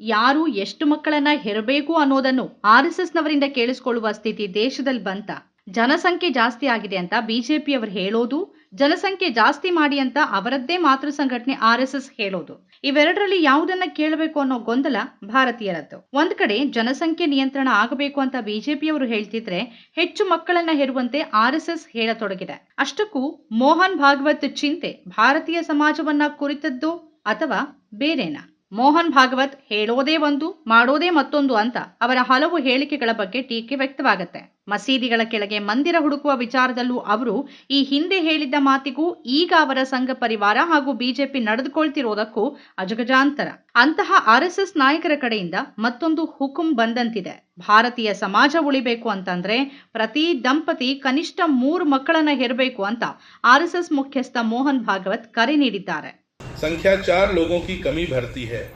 ಯಾರು ಎಷ್ಟು ಮಕ್ಕಳನ್ನ ಹೆರಬೇಕು ಅನ್ನೋದನ್ನು ಆರ್ ಎಸ್ ಎಸ್ನವರಿಂದ ಕೇಳಿಸಿಕೊಳ್ಳುವ ಸ್ಥಿತಿ ದೇಶದಲ್ಲಿ ಬಂತ. ಜನಸಂಖ್ಯೆ ಜಾಸ್ತಿ ಆಗಿದೆ ಅಂತ ಬಿಜೆಪಿಯವರು ಹೇಳೋದು, ಜನಸಂಖ್ಯೆ ಜಾಸ್ತಿ ಮಾಡಿ ಅಂತ ಅವರದ್ದೇ ಮಾತೃ ಸಂಘಟನೆ ಆರ್ ಎಸ್ ಎಸ್ ಹೇಳೋದು. ಇವೆರಡರಲ್ಲಿ ಯಾವುದನ್ನ ಕೇಳಬೇಕು ಅನ್ನೋ ಗೊಂದಲ ಭಾರತೀಯರದ್ದು. ಒಂದ್ ಕಡೆ ಜನಸಂಖ್ಯೆ ನಿಯಂತ್ರಣ ಆಗಬೇಕು ಅಂತ ಬಿಜೆಪಿಯವರು ಹೇಳ್ತಿದ್ರೆ ಹೆಚ್ಚು ಮಕ್ಕಳನ್ನ ಹೆರುವಂತೆ ಆರ್ ಎಸ್ ಎಸ್ ಹೇಳತೊಡಗಿದೆ. ಅಷ್ಟಕ್ಕೂ ಮೋಹನ್ ಭಾಗವತ್ ಚಿಂತೆ ಭಾರತೀಯ ಸಮಾಜವನ್ನ ಕುರಿತದ್ದು ಅಥವಾ ಬೇರೆನಾ? ಮೋಹನ್ ಭಾಗವತ್ ಹೇಳೋದೇ ಒಂದು, ಮಾಡೋದೇ ಮತ್ತೊಂದು ಅಂತ ಅವರ ಹಲವು ಹೇಳಿಕೆಗಳ ಬಗ್ಗೆ ಟೀಕೆ ವ್ಯಕ್ತವಾಗುತ್ತೆ. ಮಸೀದಿಗಳ ಕೆಳಗೆ ಮಂದಿರ ಹುಡುಕುವ ವಿಚಾರದಲ್ಲೂ ಅವರು ಈ ಹಿಂದೆ ಹೇಳಿದ್ದ ಮಾತಿಗೂ ಈಗ ಅವರ ಸಂಘ ಪರಿವಾರ ಹಾಗೂ ಬಿಜೆಪಿ ನಡೆದುಕೊಳ್ತಿರೋದಕ್ಕೂ ಅಜಗಜಾಂತರ. ಅಂತಹ ಆರ್ಎಸ್ಎಸ್ ನಾಯಕರ ಕಡೆಯಿಂದ ಮತ್ತೊಂದು ಹುಕುಂ ಬಂದಂತಿದೆ. ಭಾರತೀಯ ಸಮಾಜ ಉಳಿಬೇಕು ಅಂತಂದ್ರೆ ಪ್ರತಿ ದಂಪತಿ ಕನಿಷ್ಠ ಮೂರು ಮಕ್ಕಳನ್ನ ಹೆರಬೇಕು ಅಂತ ಆರ್ಎಸ್ಎಸ್ ಮುಖ್ಯಸ್ಥ ಮೋಹನ್ ಭಾಗವತ್ ಕರೆ ನೀಡಿದ್ದಾರೆ. संख्या चार लोगों की कमी भरती है।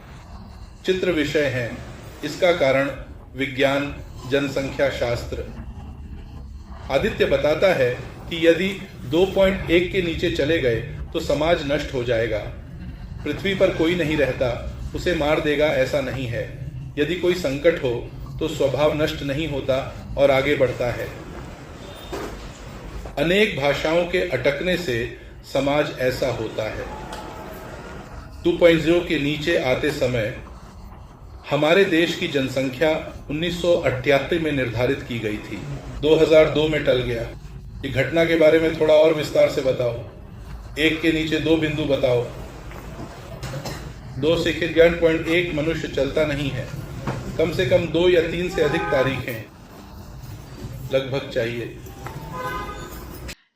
चित्र विषय है। इसका कारण विज्ञान, जनसंख्या शास्त्र। आदित्य बताता है कि यदि 2.1 के नीचे चले गए तो समाज नष्ट हो जाएगा। पृथ्वी पर कोई नहीं रहता, उसे मार देगा ऐसा नहीं है। यदि कोई संकट हो तो स्वभाव नष्ट नहीं होता और आगे बढ़ता है। अनेक भाषाओं के अटकने से समाज ऐसा होता है। 2.0 के नीचे आते समय हमारे देश की जनसंख्या 1978 में निर्धारित की गई थी। 2002 में टल गया। ये घटना के बारे में थोड़ा और विस्तार से बताओ। एक के नीचे दो बिंदु बताओ। दो से ग्यारह पॉइंट एक, मनुष्य चलता नहीं है। कम से कम दो या तीन से अधिक तारीखें लगभग चाहिए।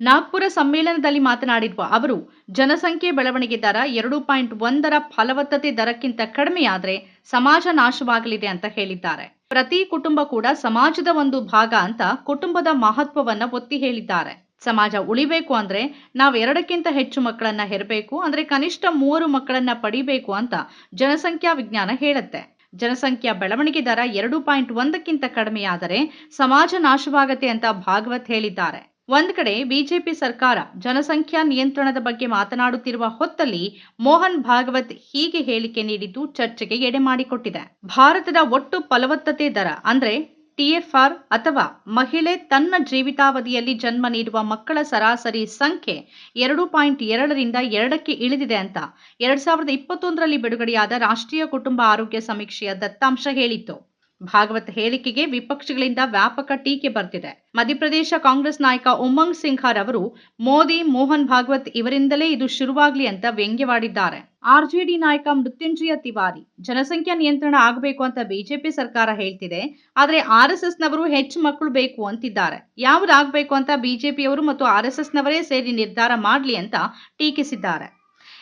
ನಾಗ್ಪುರ ಸಮ್ಮೇಳನದಲ್ಲಿ ಮಾತನಾಡಿರುವ ಅವರು, ಜನಸಂಖ್ಯೆ ಬೆಳವಣಿಗೆ ದರ ಎರಡು ಪಾಯಿಂಟ್ ಒಂದರ ಫಲವತ್ತತೆ ದರಕ್ಕಿಂತ ಕಡಿಮೆಯಾದರೆ ಸಮಾಜ ನಾಶವಾಗಲಿದೆ ಅಂತ ಹೇಳಿದ್ದಾರೆ. ಪ್ರತಿ ಕುಟುಂಬ ಕೂಡ ಸಮಾಜದ ಒಂದು ಭಾಗ ಅಂತ ಕುಟುಂಬದ ಮಹತ್ವವನ್ನ ಒತ್ತಿ ಹೇಳಿದ್ದಾರೆ. ಸಮಾಜ ಉಳಿಬೇಕು ಅಂದ್ರೆ ನಾವು ಎರಡಕ್ಕಿಂತ ಹೆಚ್ಚು ಮಕ್ಕಳನ್ನ ಹೆರಬೇಕು, ಅಂದ್ರೆ ಕನಿಷ್ಠ ಮೂವರು ಮಕ್ಕಳನ್ನ ಪಡಿಬೇಕು ಅಂತ ಜನಸಂಖ್ಯಾ ವಿಜ್ಞಾನ ಹೇಳುತ್ತೆ. ಜನಸಂಖ್ಯಾ ಬೆಳವಣಿಗೆ ದರ ಎರಡು ಪಾಯಿಂಟ್ ಒಂದಕ್ಕಿಂತ ಕಡಿಮೆಯಾದರೆ ಸಮಾಜ ನಾಶವಾಗತ್ತೆ ಅಂತ ಭಾಗವತ್ ಹೇಳಿದ್ದಾರೆ. ಒಂದ್ ಕಡೆ ಬಿಜೆಪಿ ಸರ್ಕಾರ ಜನಸಂಖ್ಯಾ ನಿಯಂತ್ರಣದ ಬಗ್ಗೆ ಮಾತನಾಡುತ್ತಿರುವ ಹೊತ್ತಲ್ಲಿ ಮೋಹನ್ ಭಾಗವತ್ ಹೀಗೆ ಹೇಳಿಕೆ ನೀಡಿದ್ದು ಚರ್ಚೆಗೆ ಎಡೆ ಮಾಡಿಕೊಟ್ಟಿದೆ. ಭಾರತದ ಒಟ್ಟು ಫಲವತ್ತತೆ ದರ ಅಂದ್ರೆ ಟಿಎಫ್ಆರ್ ಅಥವಾ ಮಹಿಳೆ ತನ್ನ ಜೀವಿತಾವಧಿಯಲ್ಲಿ ಜನ್ಮ ನೀಡುವ ಮಕ್ಕಳ ಸರಾಸರಿ ಸಂಖ್ಯೆ ಎರಡು ಪಾಯಿಂಟ್ ಎರಡರಿಂದ ಎರಡಕ್ಕೆ ಇಳಿದಿದೆ ಅಂತ ಎರಡ್ ಸಾವಿರದ ಇಪ್ಪತ್ತೊಂದರಲ್ಲಿ ಬಿಡುಗಡೆಯಾದ ರಾಷ್ಟ್ರೀಯ ಕುಟುಂಬ ಆರೋಗ್ಯ ಸಮೀಕ್ಷೆಯ ದತ್ತಾಂಶ ಹೇಳಿತ್ತು. ಭಾಗವತ್ ಹೇಳಿಕೆಗೆ ವಿಪಕ್ಷಗಳಿಂದ ವ್ಯಾಪಕ ಟೀಕೆ ಬರ್ತಿದೆ. ಮಧ್ಯಪ್ರದೇಶ ಕಾಂಗ್ರೆಸ್ ನಾಯಕ ಉಮಂಗ್ ಸಿಂಘಾರ್ ಅವರು, ಮೋದಿ, ಮೋಹನ್ ಭಾಗವತ್ ಇವರಿಂದಲೇ ಇದು ಶುರುವಾಗ್ಲಿ ಅಂತ ವ್ಯಂಗ್ಯವಾಡಿದ್ದಾರೆ. ಆರ್ಜೆಡಿ ನಾಯಕ ಮೃತ್ಯುಂಜಯ ತಿವಾರಿ, ಜನಸಂಖ್ಯಾ ನಿಯಂತ್ರಣ ಆಗಬೇಕು ಅಂತ ಬಿಜೆಪಿ ಸರ್ಕಾರ ಹೇಳ್ತಿದೆ, ಆದ್ರೆ ಆರ್ ಎಸ್ ಎಸ್ನವರು ಹೆಚ್ಚು ಮಕ್ಕಳು ಬೇಕು ಅಂತಿದ್ದಾರೆ. ಯಾವುದಾಗಬೇಕು ಅಂತ ಬಿಜೆಪಿಯವರು ಮತ್ತು ಆರ್ ಎಸ್ ಎಸ್ನವರೇ ಸೇರಿ ನಿರ್ಧಾರ ಮಾಡಲಿ ಅಂತ ಟೀಕಿಸಿದ್ದಾರೆ.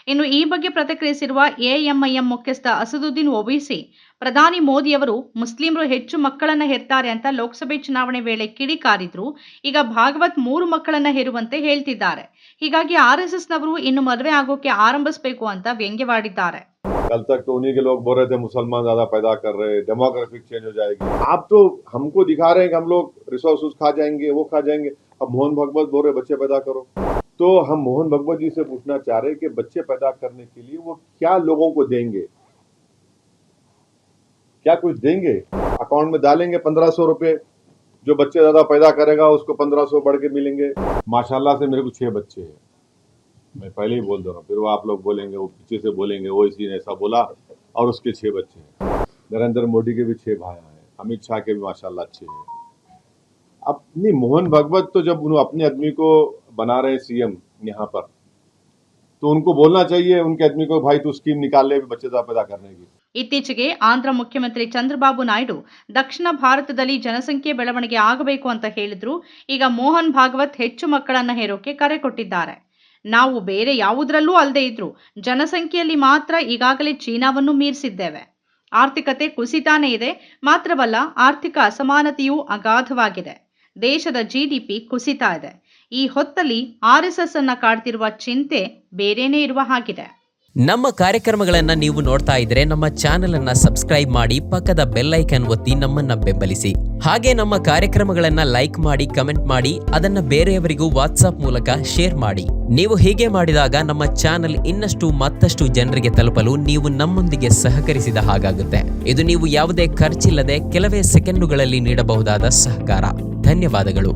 ಇನ್ನು ಈ ಬಗ್ಗೆ ಪ್ರತಿಕ್ರಿಯಿಸಿರುವ ಎಎಂಐಎಂ ಮುಖ್ಯಸ್ಥ ಅಸದುದ್ದೀನ್ ಒವೈಸಿ ಪ್ರಧಾನಿ ಮೋದಿಯವರು ಮುಸ್ಲಿಮರು ಹೆಚ್ಚು ಮಕ್ಕಳನ್ನ ಹೆರ್ತಾರೆ ಅಂತ ಲೋಕಸಭೆ ಚುನಾವಣೆ ವೇಳೆ ಕಿಡಿಕಾರಿದ್ರು ಈಗ ಭಾಗವತ್ ಮೂರು ಮಕ್ಕಳನ್ನ ಹೆರುವಂತೆ ಹೇಳ್ತಿದ್ದಾರೆ ಹೀಗಾಗಿ ಆರ್ ಎಸ್ ಎಸ್ನವರು ಇನ್ನು ಮದುವೆ ಆಗೋಕೆ ಆರಂಭಿಸಬೇಕು ಅಂತ ವ್ಯಂಗ್ಯವಾಡಿದ್ದಾರೆ कल तक तो उन्हीं के लोग बोल रहे थे मुसलमान ज्यादा पैदा कर रहे हैं डेमोग्राफिक चेंज हो जाएगी आप तो हमको दिखा रहे हैं कि हम लोग रिसोर्सेज खा जाएंगे वो खा जाएंगे अब मोहन भगवत बोल रहे बच्चे पैदा करो तो हम मोहन भगवत जी से पूछना चाह रहे हैं कि बच्चे पैदा करने के लिए वो क्या लोगों को देंगे? क्या कुछ देंगे? अकाउंट में डालेंगे पंद्रह सौ रुपए। जो बच्चे ज़्यादा पैदा करेगा उसको पंद्रह सौ बढ़ के मिलेंगे। माशाल्लाह से मेरे को छह बच्चे हैं। मैं पहले ही बोल दे रहा हूँ, फिर वो आप लोग बोलेंगे, वो पीछे से बोलेंगे, वो इसी ने ऐसा बोला और उसके छह बच्चे हैं। नरेंद्र मोदी के भी छह भाई हैं, अमित शाह के भी माशाल्लाह छह हैं। अब नहीं मोहन भगवत तो जब उन्होंने अपने आदमी को बना रहे सीएम यहाँ पर तो उनको बोलना चाहिए उनके आदमी को भाई तू स्कीम निकाल ले बच्चे ज्यादा पैदा करने की ಇತ್ತೀಚೆಗೆ ಆಂಧ್ರ ಮುಖ್ಯಮಂತ್ರಿ ಚಂದ್ರಬಾಬು ನಾಯ್ಡು ದಕ್ಷಿಣ ಭಾರತದಲ್ಲಿ ಜನಸಂಖ್ಯೆ ಬೆಳವಣಿಗೆ ಆಗಬೇಕು ಅಂತ ಹೇಳಿದ್ರು ಈಗ ಮೋಹನ್ ಭಾಗವತ್ ಹೆಚ್ಚು ಮಕ್ಕಳನ್ನ ಹೇರೋಕೆ ಕರೆ ಕೊಟ್ಟಿದ್ದಾರೆ ನಾವು ಬೇರೆ ಯಾವುದರಲ್ಲೂ ಅಲ್ಲದೆ ಇದ್ರು ಜನಸಂಖ್ಯೆಯಲ್ಲಿ ಮಾತ್ರ ಈಗಾಗಲೇ ಚೀನಾವನ್ನು ಮೀರಿಸಿದ್ದೇವೆ ಆರ್ಥಿಕತೆ ಕುಸಿತಾನೇ ಇದೆ ಮಾತ್ರವಲ್ಲ ಆರ್ಥಿಕ ಅಸಮಾನತೆಯೂ ಅಗಾಧವಾಗಿದೆ ದೇಶದ ಜಿಡಿಪಿ ಕುಸಿತಾ ಇದೆ. ಈ ಹೊತ್ತಲ್ಲಿ ಆರ್ ಎಸ್ ಎಸ್ ಅನ್ನ ಕಾಡ್ತಿರುವ ಚಿಂತೆ ಬೇರೇನೇ ಇರುವ ಹಾಗಿದೆ. ನಮ್ಮ ಕಾರ್ಯಕ್ರಮಗಳನ್ನ ನೀವು ನೋಡ್ತಾ ಇದ್ರೆ ನಮ್ಮ ಚಾನೆಲ್ ಅನ್ನ ಸಬ್ಸ್ಕ್ರೈಬ್ ಮಾಡಿ ಪಕ್ಕದ ಬೆಲ್ ಐಕನ್ ಒತ್ತಿ ನಮ್ಮನ್ನ ಬೆಂಬಲಿಸಿ. ಹಾಗೆ ನಮ್ಮ ಕಾರ್ಯಕ್ರಮಗಳನ್ನ ಲೈಕ್ ಮಾಡಿ ಕಮೆಂಟ್ ಮಾಡಿ, ಅದನ್ನ ಬೇರೆಯವರಿಗೂ ವಾಟ್ಸಾಪ್ ಮೂಲಕ ಶೇರ್ ಮಾಡಿ. ನೀವು ಹೀಗೆ ಮಾಡಿದಾಗ ನಮ್ಮ ಚಾನೆಲ್ ಇನ್ನಷ್ಟು ಮತ್ತಷ್ಟು ಜನರಿಗೆ ತಲುಪಲು ನೀವು ನಮ್ಮೊಂದಿಗೆ ಸಹಕರಿಸಿದ ಹಾಗಾಗುತ್ತೆ. ಇದು ನೀವು ಯಾವುದೇ ಖರ್ಚಿಲ್ಲದೆ ಕೆಲವೇ ಸೆಕೆಂಡುಗಳಲ್ಲಿ ನೀಡಬಹುದಾದ ಸಹಕಾರ. ಧನ್ಯವಾದಗಳು.